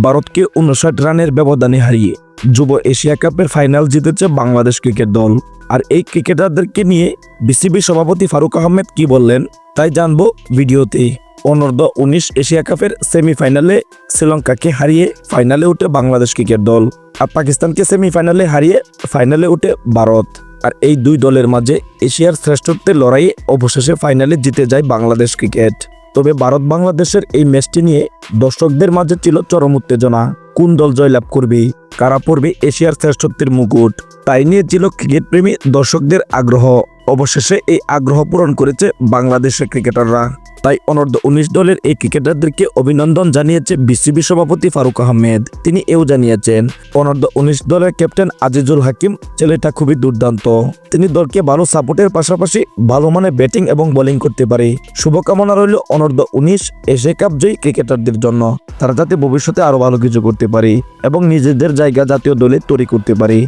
ভারতকে উনষাট রানের ব্যবধানে হারিয়ে যুব এশিয়া কাপের ফাইনাল জিতেছে বাংলাদেশ ক্রিকেট দল। আর এই ক্রিকেটারদেরকে নিয়ে বিসিবি সভাপতি ফারুক আহমেদ কি বললেন, তাই জানব ভিডিওতে। অনূর্ধ্ব উনিশ এশিয়া কাপের সেমিফাইনালে শ্রীলঙ্কাকে হারিয়ে ফাইনালে উঠে বাংলাদেশ ক্রিকেট দল আর পাকিস্তানকে সেমিফাইনালে হারিয়ে ফাইনালে উঠে ভারত। আর এই দুই দলের মাঝে এশিয়ার শ্রেষ্ঠত্বের লড়াইয়ে অবশেষে ফাইনালে জিতে যায় বাংলাদেশ ক্রিকেট। তবে ভারত বাংলাদেশের এই ম্যাচটি নিয়ে দর্শকদের মাঝে ছিল চরম উত্তেজনা। কোন দল জয়লাভ করবে? কারা পড়বে এশিয়ার শ্রেষ্ঠত্বের মুকুট? তাই নিয়ে ছিল ক্রিকেট প্রেমী দর্শকদের আগ্রহ। অবশেষে এই আগ্রহ পূরণ করেছে বাংলাদেশের ক্রিকেটাররা। তাই অনূর্ধ্ব উনিশ দলের এই ক্রিকেটারদেরকে অভিনন্দন জানিয়েছে বিসিবি সভাপতি ফারুক আহমেদ। তিনি এও জানিয়েছেন, অনূর্ধ্ব উনিশ দলের ক্যাপ্টেন আজিজুল হাকিম ছেলেটা খুবই দুর্দান্ত। তিনি দলকে ভালো সাপোর্টের পাশাপাশি ভালো মানে ব্যাটিং এবং বোলিং করতে পারে। শুভকামনা রইল অনূর্ধ্ব উনিশ এশিয়া কাপ জয়ী ক্রিকেটারদের জন্য। তারা যাতে ভবিষ্যতে আরও ভালো কিছু করতে পারে এবং নিজেদের জায়গা জাতীয় দলে তৈরি করতে পারে।